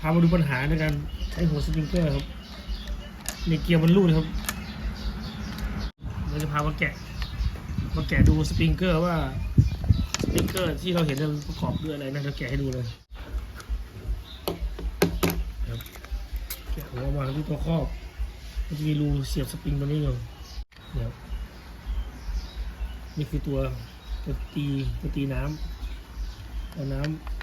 พามาดูปัญหาในการใช้หัวสปริงเกอร์ครับ ในเกียร์มันรูดครับ เราจะพามาแกะ มาแกะดูสปริงเกอร์ว่าสปริงเกอร์ที่เราเห็นมันประกอบด้วยอะไรนะเราแกะให้ดูเลยครับแกะหัวออกมาที่ตัวครอบมันจะมีรูเสียบสปริงตัวนี้อยู่เดี๋ยวนี่คือตัวตัวตีตัวตีน้ำเอาน้ำ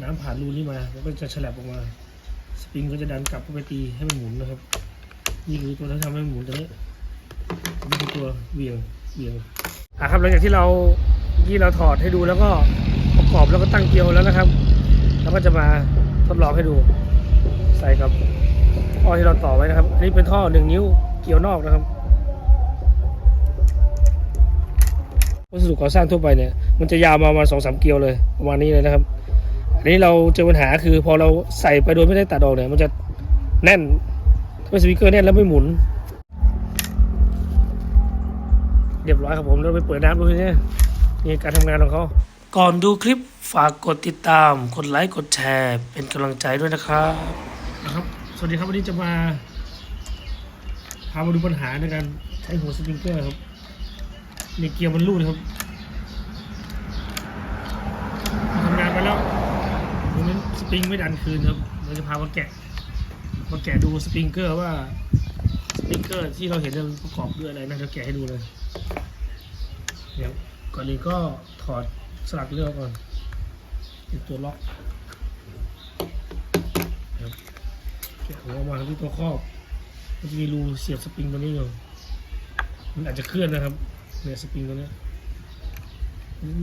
น้ำผ่านรูนี้มาแล้วก็จะฉลับออกมา สปริงก็จะดันกลับเข้าไปตีให้มันหมุนนะครับ นี่คือตัวที่ทำให้มันหมุนตัวนี้นี่คือตัวเหวียงเหวียงอะครับหลังจากที่เราที่เราถอดให้ดูแล้วก็ประกอบแล้วก็ตั้งเกลียวแล้วนะครับ แล้วก็จะมาทดลองให้ดูใส่กับท่อที่เราต่อไว้นะครับอันนี้เป็นท่อหนึ่งนิ้วเกลียวนอกนะครับวัสดุก่อสร้างทั่วไปเนี่ยมันจะยาวมาประมาณสองสามเกลียวเลยประมาณนี้เลยนะครับ อันนี้เราเจอปัญหาคือพอเราใส่ไปโดยไม่ได้ตัดออกเนี่ยมันจะแน่นถ้าเป็นสปีกเกอร์แน่นแล้วไม่หมุน เรียบร้อยครับผมเราไปเปิดน้ำดูทีนี้นี่การทำงานของเขาก่อนดูคลิปฝากกดติดตาม กดไลค์ กดแชร์ เป็นกำลังใจด้วยนะครับนะครับ สวัสดีครับวันนี้จะมาพามาดูปัญหาในการใช้หัวสปริงเกอร์ครับในเกียร์มันรูดครับทำงานไปแล้วตรงนี้ สปริงไม่ดันคืนครับเราจะพามาแกะมาแกะดูสปริงเกอร์ว่าสปริงเกอร์ที่เราเห็นเนี่ยมันประกอบด้วยอะไรนะเราแกะให้ดูเลยเดี๋ยวก่อนอื่นก็ถอดสลักเลือกก่อนเป็นตัวล็อกครับแกะหัวออกมาที่ตัวครอบมันจะมีรูเสียบสปริงตัวนี้อยู่มันอาจจะเคลื่อนนะครับเนี่ยสปริงตัวนี้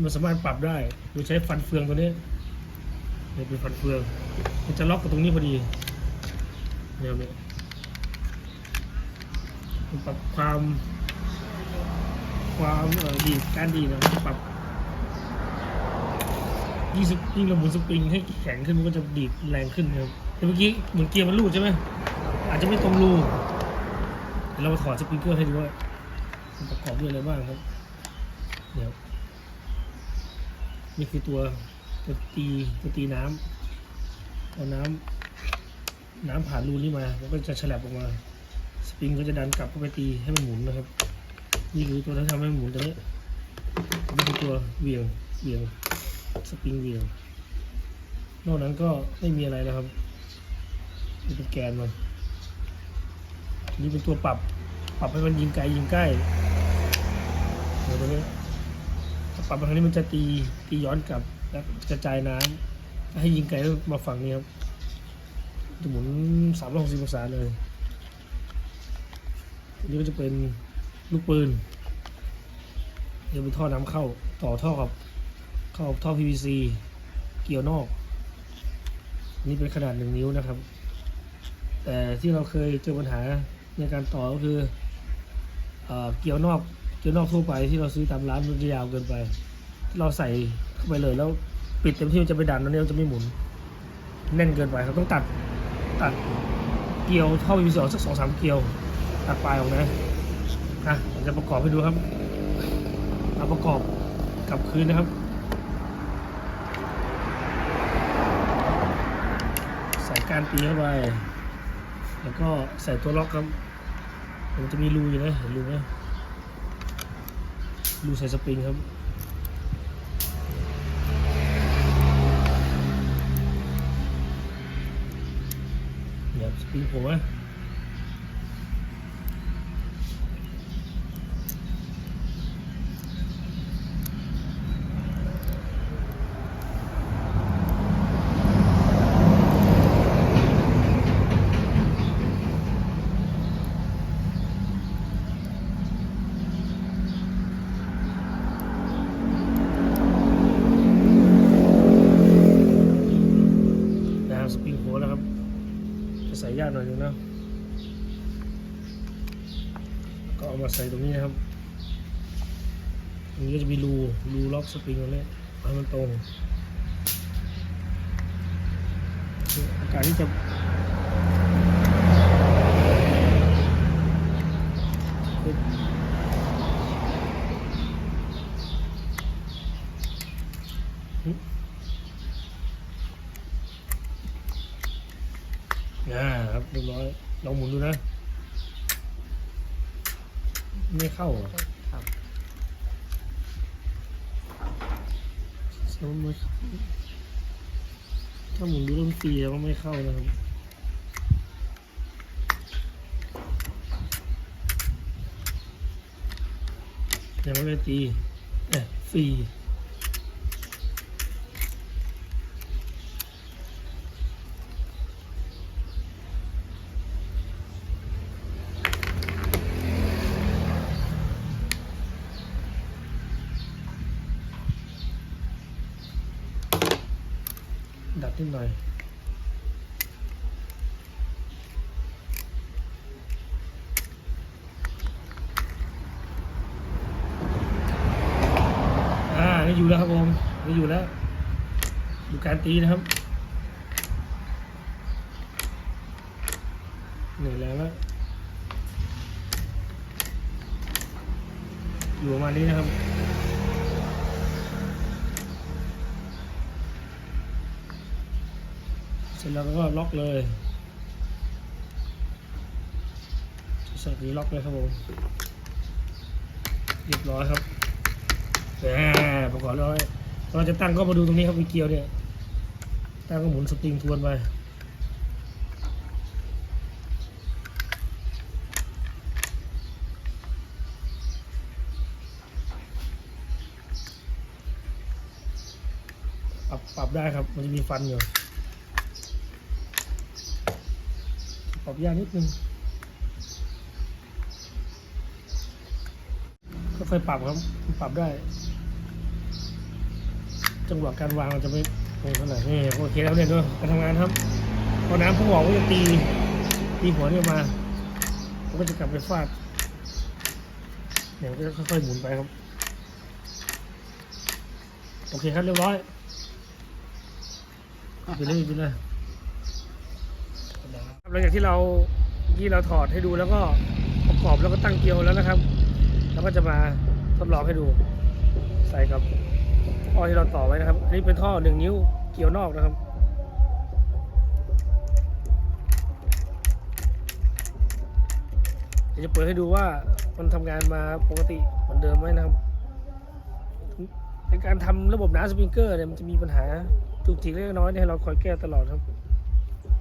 มันสามารถปรับได้โดยใช้ฟันเฟืองตัวนี้ เนี่ยเป็นฟันเฟือง มันจะล็อกกับตรงนี้พอดีเนี่ยเนี่ยมันปรับความความเออดีการดีนะมันปรับยิ่งสยิ่งเราหมุนสปริงให้แข็งขึ้นมันก็จะดีดแรงขึ้นครับแต่เมื่อกี้เหมือนเกียร์มันรูดใช่ไหมอาจจะไม่ตรงรูเดี๋ยวเรามาถอดสปริงเกอร์ให้ดูว่ามันประกอบด้วยอะไรบ้างครับ เดี๋ยวนี่คือตัว ตัวตีตัวตีน้ำเอาน้ำน้ำผ่านรูนี้มาแล้วก็จะฉลับออกมา สปริงก็จะดันกลับเข้าไปตีให้มันหมุนนะครับ นี่คือตัวที่ทำให้มันหมุนตัวนี้นี่คือตัวเหวียงเหวียงสปริงเหวียงนอกนั้นก็ไม่มีอะไรแล้วครับนี่เป็นแกนมันนี่เป็นตัวปรับ ปรับให้มันยิงไกลยิงใกล้เดี๋ยวตัวนี้ ถ้าปรับมาทางนี้มันจะตีตีย้อนกลับแล้วกระจายน้ำให้ยิงไกลมาฝั่งนี้ครับจะหมุนสามร้อยหกสิบองศาเลยอันนี้ก็จะเป็นลูกปืนเดี๋ยวเป็นท่อน้ำเข้าต่อท่อกับเข้าท่อ PVC เกี่ยวนอก นี่เป็นขนาดหนึ่งนิ้วนะครับ แต่ที่เราเคยเจอปัญหาในการต่อก็คือเอเกี่ยวนอก เกี่ยวนอกทั่วไปที่เราซื้อตามร้านมันจะยาวเกินไป เราใส่เข้าไปเลยแล้วปิดเต็มที่มันจะไปดันแล้วเนี่ยมันจะไม่หมุน แน่นเกินไปเราต้องตัดตัดเกลียวท่อ PVC ออสักสองสามเกลียวตัดปลายออกนะอะจะประกอบให้ดูครับเอาประกอบกลับคืนนะครับ ใส่การตีเข้าไปแล้วก็ใส่ตัวล็อกครับมันจะมีรูอยู่นะเห็นรูไหม ดูใส่สปริงครับเดี๋ยวสปริงผมอะนะครับสปริงโหแล้วครับ จะใส่ยากหน่อยนึงนะ ก็เอามา ใส่ตรงนี้นะครับตรงนี้ก็จะมีรูรูล็อกสปริงตรงนี้ให้มันตรงอากาศที่จะอ่าครับเรียบร้อยลองหมุนดูนะ ไม่เข้าครับแสดงว่าไม่ถ้าหมุนดูต้นปีแล้วก็ไม่เข้านะครับยังไม่ได้ตีเอ๊ะฟ รีดัดนิดหน่อยอ่าไม่อยู่แล้วครับผมไม่อยู่แล้วดูการตีนะครับเหนื่อยแล้วแล้วอยู่ประมาณนี้นะครับ เสร็จแล้วก็ล็อกเลยเสร็จนี้ล็อกเลยครับผมเรียบร้อยครับแหมประกอบเรียบร้อยตอนจะตั้งก็มาดูตรงนี้ครับมีเกียวเนี่ย ตั้งก็หมุนสปริงทวนไปปรับปรับได้ครับ มันจะมีฟันอยู่ ปรับ ยากนิดนึงค่อยๆปรับครับปรับได้ จังหวะการวางมันจะไม่ตรงเท่าไหร่นี่โอเคแล้วเนี่ยด้วยการทำงานครับพอน้ำพุ่งออกก็จะตีตีหัวเนี่ยมามันก็จะกลับไปฟาดเนี่ยมันก็ค่อยๆหมุนไปครับ โอเคครับเรียบร้อยไปเลยไปเลย หลังจากที่เราเมื่เราถอดให้ดูแล้วก็ประกอบแล้วก็ตั้งเกลียวแล้วนะครับ แล้วก็จะมาทดลองให้ดู ใส่กับท่อที่เราต่อไว้นะครับ อันนี้เป็นท่อหนึ่งนิ้วเกลียวนอกนะครับเดี๋ยวจะเปิดให้ดูว่ามันทำงานมาปกติเหมือนเดิมไหมนะครับในการทำระบบน้ำสปริงเกอร์เนี่ยมันจะมีปัญหาจุกจิกเล็กน้อยเนี่ยให้เราคอยแก้ตลอดครับ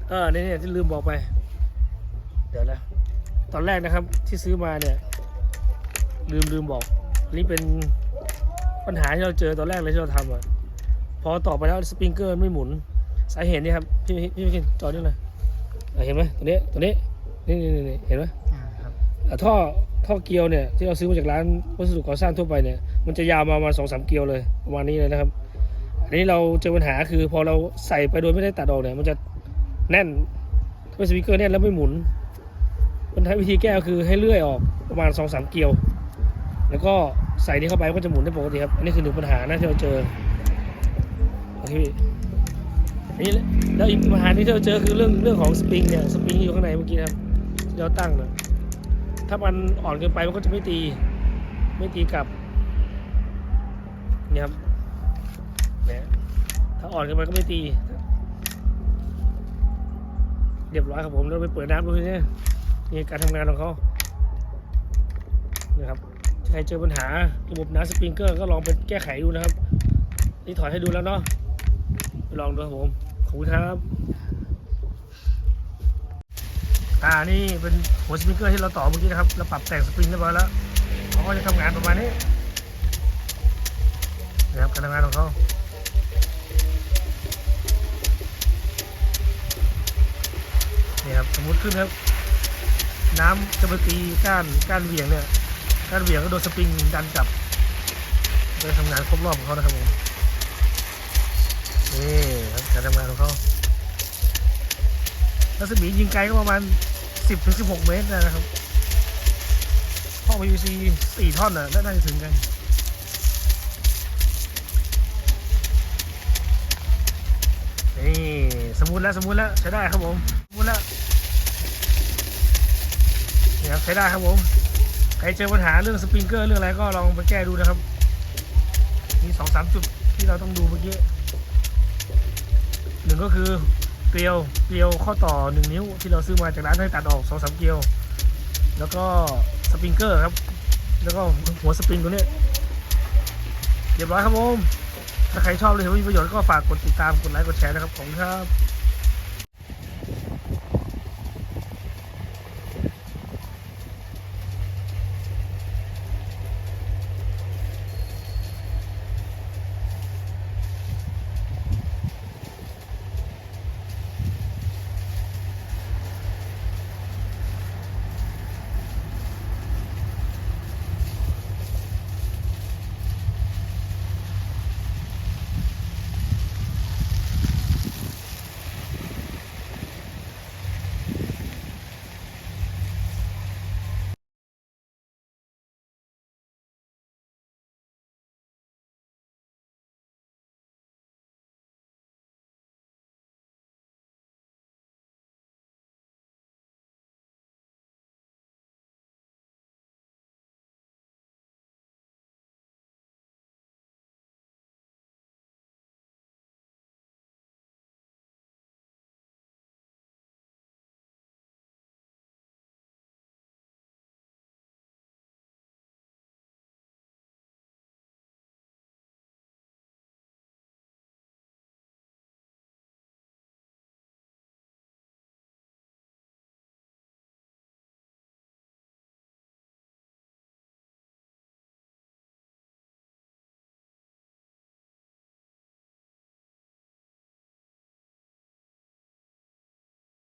เออเนี่ยเนี่ยที่ลืมบอกไป เดี๋ยวนะตอนแรกนะครับที่ซื้อมาเนี่ย ลืมลืมบอกอันนี้เป็นปัญหาที่เราเจอตอนแรกเลยที่เราทำอะพอต่อไปแล้วสปริงเกอร์ไม่หมุน สาเหตุนี่ครับ พี่พี่พี่กินจอนี่เลยอะเห็นไหมตัวนี้ตัวนี้นี่นี่นี่เห็นไหมอ่าครับอะท่อท่อเกลียวเนี่ยที่เราซื้อมาจากร้านวัสดุก่อสร้างทั่วไปเนี่ยมันจะยาวมาประมาณสองสามเกลียวเลยประมาณนี้เลยนะครับ อันนี้เราเจอปัญหาคือพอเราใส่ไปโดยไม่ได้ตัดออกเนี่ยมันจะ แน่นถ้าเป็นสปีกเกอร์แน่นแล้วไม่หมุนปัญหาวิธีแก้ก็คือให้เลื่อยออกประมาณสองสามเกลียว แล้วก็ใส่นี่เข้าไปก็จะหมุนได้ปกติครับ อันนี้คือหนึ่งปัญหานะที่เราเจอโอเคอันนี้แล้วอีกปัญหาที่เราเจอคือเรื่องเรื่องของสปริงเนี่ยสปริงอยู่ข้างในเมื่อกี้ครับเราตั้งนะถ้ามันอ่อนเกินไปมันก็จะไม่ตี ไม่ตีกลับเนี่ยครับเนี่ยถ้าอ่อนเกินไปก็ไม่ตี เรียบร้อยครับผมเราไปเปิดน้ำดูนี้นี่การทำงานของเขานะครับถ้าใครเจอปัญหาระบบน้ำสปริงเกอร์ก็ลองไปแก้ไขดูนะครับ นี่ถอดให้ดูแล้วเนาะไปลองดูครับผมขอบคุณครับอ่านี่เป็นหัวสปริงเกอร์ที่เราต่อเมื่อกี้นะครับเราปรับแต่งสปริงเรียบร้อยแล้วเขาก็จะทำงานประมาณนี้นะครับการทำงานของเขา มมติขึ้นครับ น้ำจะไปตีก้านก้านเหวี่ยงเนี่ยก้านเหวี่ยงก็โดนสปริงดันกลับโดยทำงานครบรอบของเขานะครับผมนี่ครับการทำงานของเขารัศมียิงไกลก็ประมาณ 10ถึง16 เมตรนะครับท่อ PVC 4ท่อนน่ะน่าจะถึงกันนี่สมมุติแล้วสมมุติแล้วใช้ได้ครับผมสมมุติแล้วนี่ครับ ใช้ได้ครับผม ใครเจอปัญหาเรื่องสปริงเกอร์เรื่องอะไรก็ลองไปแก้ดูนะครับ มีสองสามจุดที่เราต้องดูเมื่อกี้หนึ่งก็คือเกลียวเกลียวข้อต่อหนึ่งนิ้วที่เราซื้อมาจากร้านให้ตัดออกสองสามเกลียว แล้วก็สปริงเกอร์ครับ แล้วก็หัวสปริงตัวนี้เรียบร้อยครับผม ถ้าใครชอบเลยเห็นว่ามีประโยชน์ก็ฝากกดติดตามกดไลค์กดแชร์นะครับ ขอบคุณครับ